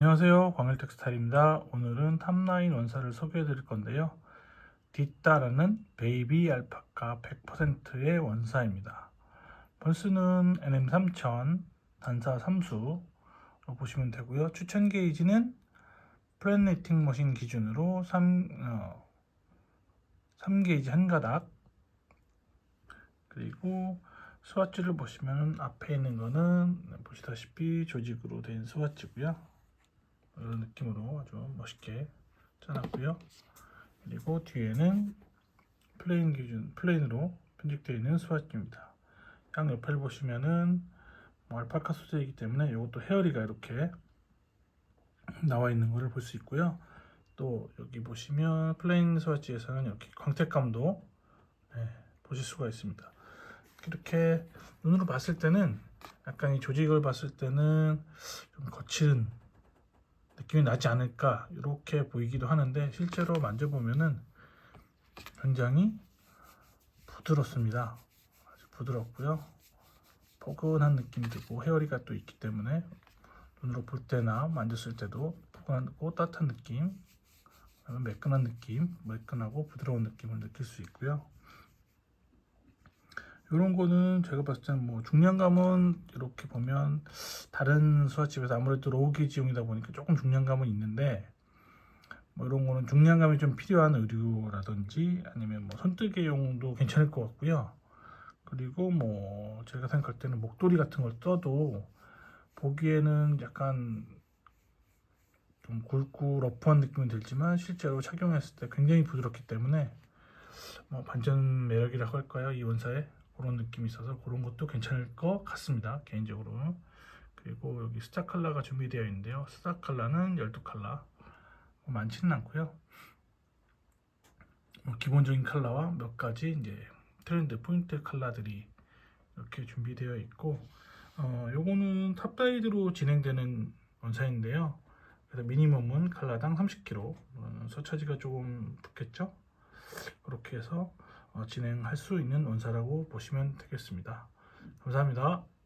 안녕하세요. 광일텍스타일입니다. 오늘은 탑라인 원사를 소개해 드릴 건데요. 뒷따라는 베이비 알파카 100%의 원사입니다. 번스는 NM3000 단사 3수로 보시면 되고요. 추천 게이지는 플랫네팅 머신 기준으로 3, 어, 3게이지 한 가닥 그리고 스와치를 보시면 앞에 있는 거는 보시다시피 조직으로 된 스와치고요. 이런 느낌으로 아주 멋있게 짜놨고요. 그리고 뒤에는 플레인 기준 플레인으로 편집되어 있는 스와치입니다. 양 옆을 보시면은 뭐 알파카 소재이기 때문에 이것도 헤어리가 이렇게 나와 있는 것을 볼 수 있고요. 또 여기 보시면 플레인 스와치에서는 이렇게 광택감도 네, 보실 수가 있습니다. 이렇게 눈으로 봤을 때는 약간 이 조직을 봤을 때는 좀 거칠은 느낌이 나지 않을까 이렇게 보이기도 하는데 실제로 만져보면은 굉장히 부드럽습니다. 아주 부드럽고요. 포근한 느낌이 들고 헤어리가 또 있기 때문에 눈으로 볼 때나 만졌을 때도 포근하고 따뜻한 느낌, 매끈한 느낌, 매끈하고 부드러운 느낌을 느낄 수 있고요. 이런 거는 제가 봤을 때는 뭐 중량감은 이렇게 보면 다른 수화집에서 아무래도 로우 게이지용이다 보니까 조금 중량감은 있는데 뭐 이런 거는 중량감이 좀 필요한 의류라든지 아니면 뭐 손뜨개용도 괜찮을 것 같고요. 그리고 뭐 제가 생각할 때는 목도리 같은 걸 써도 보기에는 약간 좀 굵고 러프한 느낌이 들지만 실제로 착용했을 때 굉장히 부드럽기 때문에 뭐 반전 매력이라고 할까요? 이 원사에 그런 느낌이 있어서 그런 것도 괜찮을 것 같습니다. 개인적으로. 그리고 여기 스타 컬러가 준비되어 있는데요. 스타 컬러는 12컬러. 뭐 많지는 않고요. 뭐 기본적인 컬러와 몇 가지 이제 트렌드 포인트 컬러들이 이렇게 준비되어 있고 어, 요거는 탑다이드로 진행되는 원사인데요. 그래서 미니멈은 컬러당 30kg. 어, 서차지가 조금 붙겠죠? 그렇게 해서 어, 진행할 수 있는 원사라고 보시면 되겠습니다. 감사합니다.